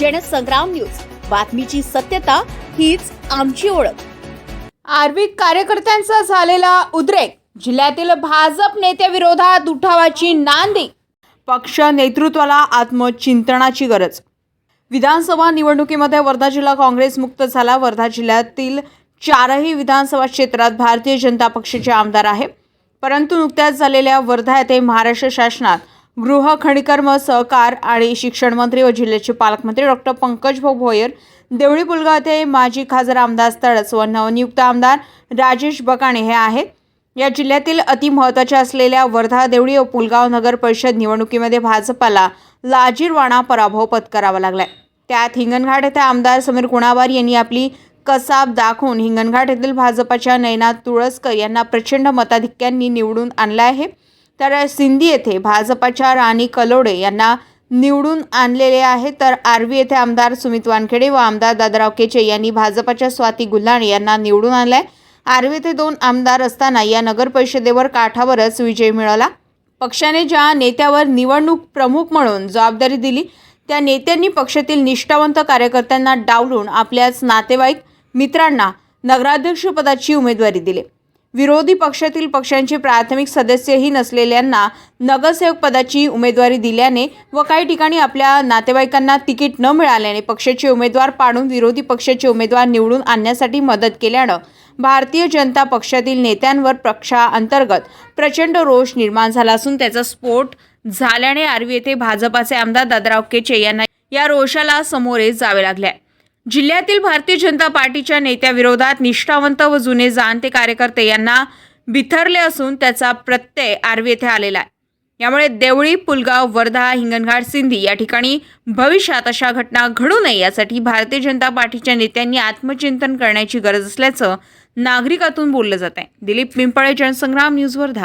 Jansangram news. बातमीची सत्यता हीच आमची ओळख. आर्वित कार्यकर्त्यांचा झालेला उद्रेक जिल्ह्यातील भाजप नेत्याविरोधात उठावाची नांदी. पक्ष नेतृत्वाला आत्मचिंतनाची गरज. विधानसभा निवडणुकीमध्ये वर्धा जिल्हा काँग्रेस मुक्त झाला. वर्धा जिल्ह्यातील चारही विधानसभा क्षेत्रात भारतीय जनता पक्षाचे आमदार आहे. परंतु नुकत्याच झालेल्या वर्धा येथे महाराष्ट्र शासनात गृह खनिकर्म सहकार आणि शिक्षण मंत्री व जिल्ह्याचे पालकमंत्री डॉक्टर पंकज भाऊ भोयर देवळी पुलगाव येथे माजी खासदार आमदार स्थळच व नवनियुक्त आमदार राजेश बकाणे हे आहेत. या जिल्ह्यातील अतिमहत्वाच्या असलेल्या वर्धा देवळी व पुलगाव नगर परिषद निवडणुकीमध्ये भाजपाला लाजीरवाणा पराभव पत्करावा लागलाय. त्यात हिंगणघाट येथे आमदार समीर कुणावार यांनी आपली कसाब दाखवून हिंगणघाट येथील भाजपाच्या नयनाथ तुळसकर यांना प्रचंड मताधिक्यांनी निवडून आणलं आहे. तर सिंधी येथे भाजपाच्या राणी कलोडे यांना निवडून आणलेले आहे. तर आर्वी येथे आमदार सुमित वानखेडे व आमदार दादाराव केचे यांनी भाजपाच्या स्वाती गुल्हाणे यांना निवडून आणलाय. आर्वी येथे दोन आमदार असताना या नगर परिषदेवर काठावरच विजय मिळवला पक्षाने ज्या नेत्यावर निवडणूक प्रमुख म्हणून जबाबदारी दिली त्या नेत्यांनी पक्षातील निष्ठावंत कार्यकर्त्यांना डावलून आपल्याच नातेवाईक मित्रांना नगराध्यक्षपदाची उमेदवारी दिली. विरोधी पक्षातील पक्षांचे प्राथमिक सदस्यही नसलेल्यांना नगरसेवक पदाची उमेदवारी दिल्याने व काही ठिकाणी आपल्या नातेवाईकांना तिकीट न मिळाल्याने पक्षाचे उमेदवार पाडून विरोधी पक्षाचे उमेदवार निवडून आणण्यासाठी मदत केल्यानं भारतीय जनता पक्षातील नेत्यांवर पक्षाअंतर्गत प्रचंड रोष निर्माण झाला असून त्याचा स्फोट झाल्याने आर्वी येथे भाजपाचे आमदार दादराव केचे यांना या रोषाला समोरे जावे लागले. आहे जिल्ह्यातील भारतीय जनता पार्टीच्या नेत्याविरोधात निष्ठावंत व जुने जाणते कार्यकर्ते यांना बिथरले असून त्याचा प्रत्यय आर्वी येथे आलेला आहे. यामुळे देवळी पुलगाव वर्धा हिंगणघाट सिंधी या ठिकाणी भविष्यात अशा घटना घडू नये यासाठी भारतीय जनता पार्टीच्या नेत्यांनी आत्मचिंतन करण्याची गरज असल्याचं नागरिकातून बोललं जात आहे. दिलीप पिंपळे जनसंग्राम न्यूज वर्धा.